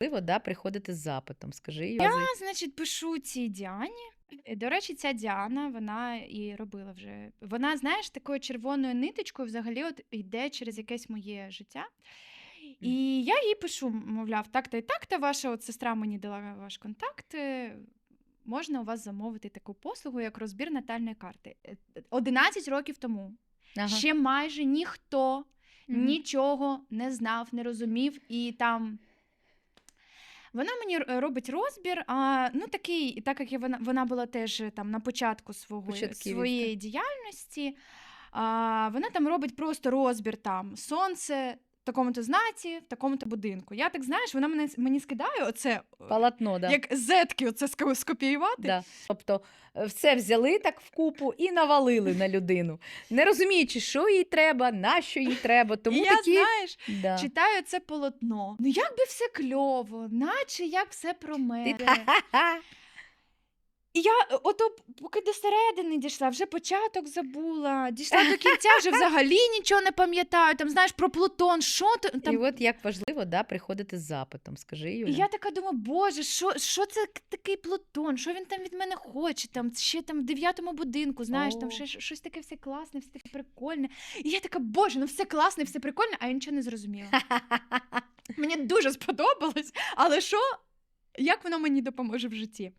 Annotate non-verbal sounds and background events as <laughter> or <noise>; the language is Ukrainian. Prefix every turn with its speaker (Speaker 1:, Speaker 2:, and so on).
Speaker 1: важливо, да, приходити з запитом? Скажи
Speaker 2: Я,
Speaker 1: Юзі.
Speaker 2: значить, пишу цій Діані. Е, До речі, ця Діана, вона і робила вже. Вона, знаєш, такою червоною ниточкою взагалі от йде через якесь моє життя. І я їй пишу, мовляв, так-то і так-то, ваша от сестра мені дала ваш контакт. е, Можна у вас замовити таку послугу, як розбір натальної карти. Е, 11 років тому
Speaker 1: Ага.
Speaker 2: ще майже ніхто
Speaker 1: Мгм.
Speaker 2: нічого не знав, не розумів, і там. Вона мені робить розбір, а ну такий, так як я вона, вона була теж е, там на початку свого, своєї діяльності, а, вона там робить просто розбір там сонце такому-то знаці, в такому-то будинку. Я так знаєш, вона мене мені скидає оце, е,
Speaker 1: Полотно, да.
Speaker 2: як зетки, оце ско- скопіювати.
Speaker 1: Да. Тобто е, все взяли так вкупу і навалили на людину, не розуміючи, що їй треба, на що їй треба. Тому
Speaker 2: і я,
Speaker 1: такі
Speaker 2: знаєш,
Speaker 1: да.
Speaker 2: читаю це полотно. Ну як би все кльово, наче як все про мене. <laughs> І я е, ото поки до середини дійшла, вже початок забула, дійшла до кінця, вже взагалі нічого не пам'ятаю. Там знаєш про Плутон, що то там.
Speaker 1: І от як важливо да, приходити з запитом. Скажи Юля.
Speaker 2: І я така думаю, боже, що, що це к- такий Плутон? Що він там від мене хоче? Там ще там в дев'ятому будинку, знаєш, там
Speaker 1: О.
Speaker 2: ще щ- щось таке все класне, все таке прикольне. І я така, боже, ну все класне, все прикольне, а я нічого не зрозуміла. <laughs> Мені дуже сподобалось, але що? Як воно мені допоможе в житті?